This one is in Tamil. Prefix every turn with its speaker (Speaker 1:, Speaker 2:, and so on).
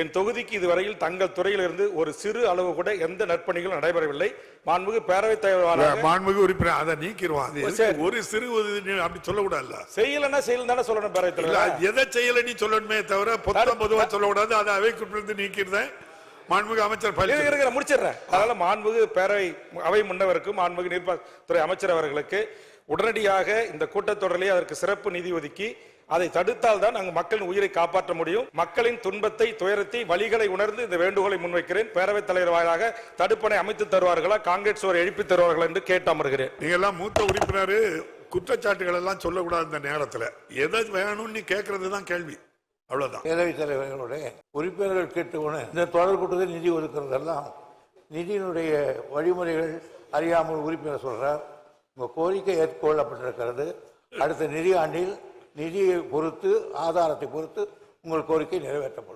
Speaker 1: என் தொகுதிக்கு இதுவரையில் தங்கள் துறையிலிருந்து ஒரு சிறு அளவு கூட எந்த நற்பணிகளும் நடைபெறவில்லை. மாண்புமிகு பேரவைத் தலைவராக
Speaker 2: மாண்புமிகு உறுப்பினர் அதை நீக்கிடுவான் அது. ஒரு சிறு அப்படி சொல்லக்கூடாதுல்ல?
Speaker 1: செய்யலன்னா செய்யல தானே சொல்லணும் பேரவைத் தலைவர்.
Speaker 2: எதை செய்யல நீ சொல்லணுமே தவிர பொத்தம் பொதுவா சொல்லக்கூடாது. அதை அவை குறிப்பிலிருந்து நீக்கிறேன் மாண்புமிகு அமைச்சர்
Speaker 1: நான் முடிச்சிடுறேன். அதனால மாண்புமிகு பேரவை அவை முன்னவருக்கும் மாண்புமிகு நீர்ப்பாசனத்துறை அமைச்சர் அவர்களுக்கு உடனடியாக இந்த கூட்டத்தொடரிலே அதற்கு சிறப்பு நிதி ஒதுக்கி அதை தடுத்தால் தான் அங்கு மக்களின் உயிரை காப்பாற்ற முடியும். மக்களின் துன்பத்தை துயரத்தை வழிகளை உணர்ந்து இந்த வேண்டுகோளை முன்வைக்கிறேன். பேரவைத் தலைவர் வாயிலாக தடுப்பணை அமைத்து தருவார்களா காங்கிரஸ் ஒரு எழுப்பி தருவார்கள் என்று கேட்டு அமர்கிறேன்
Speaker 2: நீங்க எல்லாம் மூத்த உறுப்பினர் குற்றச்சாட்டுகள் எல்லாம் சொல்லக்கூடாது இந்த நேரத்துல. எதை வேணும்னு நீ கேட்கறது தான் கேள்வி. அவ்வளவுதான்.
Speaker 3: பேரவைத் தலைவர்களுடைய உறுப்பினர்கள் கேட்டுக்கொண்டு இந்த தொடர் கூட்டத்தில் நிதி ஒதுக்குறதெல்லாம் நிதியினுடைய வழிமுறைகள் அறியாமல் உறுப்பினர் சொல்றார். உங்க கோரிக்கை ஏற்றுக்கொள்ளப்பட்டிருக்கிறது. அடுத்த நிதி ஆண்டில் நிதியை பொறுத்து ஆதாரத்தை பொறுத்து உங்கள் கோரிக்கை நிறைவேற்றப்படும்.